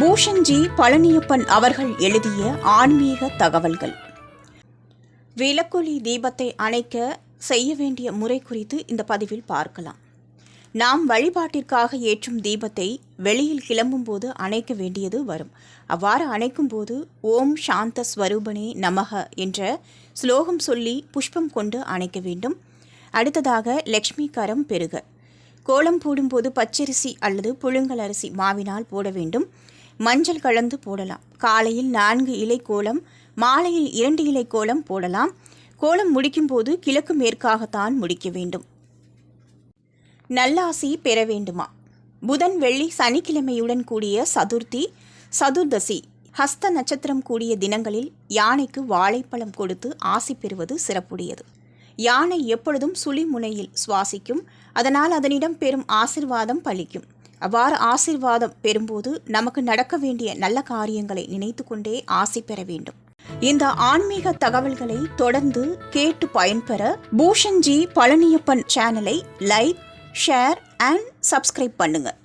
பூஷன்ஜி பழனியப்பன் அவர்கள் எழுதிய ஆன்மீக தகவல்கள். விளக்கொலி தீபத்தை அணைக்க செய்ய வேண்டிய முறை குறித்து இந்த பதிவில் பார்க்கலாம். நாம் வழிபாட்டிற்காக ஏற்றும் தீபத்தை வெளியில் கிளம்பும்போது அணைக்க வேண்டியது வரும். அவ்வாறு அணைக்கும் போது ஓம் சாந்த ஸ்வரூபனே நமக என்ற ஸ்லோகம் சொல்லி புஷ்பம் கொண்டு அணைக்க வேண்டும். அடுத்ததாக லக்ஷ்மி கரம் பெருக கோலம் போடும்போது பச்சரிசி அல்லது புழுங்கல் அரிசி மாவினால் போட வேண்டும். மஞ்சள் கலந்து போடலாம். காலையில் நான்கு இலை கோலம் மாலையில் இரண்டு இலை கோலம் போடலாம். கோலம் முடிக்கும்போது கிழக்கு மேற்காகத்தான் முடிக்க வேண்டும். நல்லாசி பெற வேண்டுமா? புதன் வெள்ளி சனிக்கிழமையுடன் கூடிய சதுர்த்தி சதுர்தசி ஹஸ்த நட்சத்திரம் கூடிய தினங்களில் யானைக்கு வாழைப்பழம் கொடுத்து ஆசி பெறுவது சிறப்புடையது. யானை எப்பொழுதும் சுழிமுனையில் சுவாசிக்கும். அதனால் அதனிடம் பெறும் ஆசிர்வாதம் பலிக்கும். அவ்வாறு ஆசிர்வாதம் பெறும்போது நமக்கு நடக்க வேண்டிய நல்ல காரியங்களை நினைத்து கொண்டே ஆசை பெற வேண்டும். இந்த ஆன்மீக தகவல்களை தொடர்ந்து கேட்டு பயன்பெற பூஷன்ஜி பழனியப்பன் சேனலை லைக் ஷேர் அண்ட் சப்ஸ்கிரைப் பண்ணுங்கள்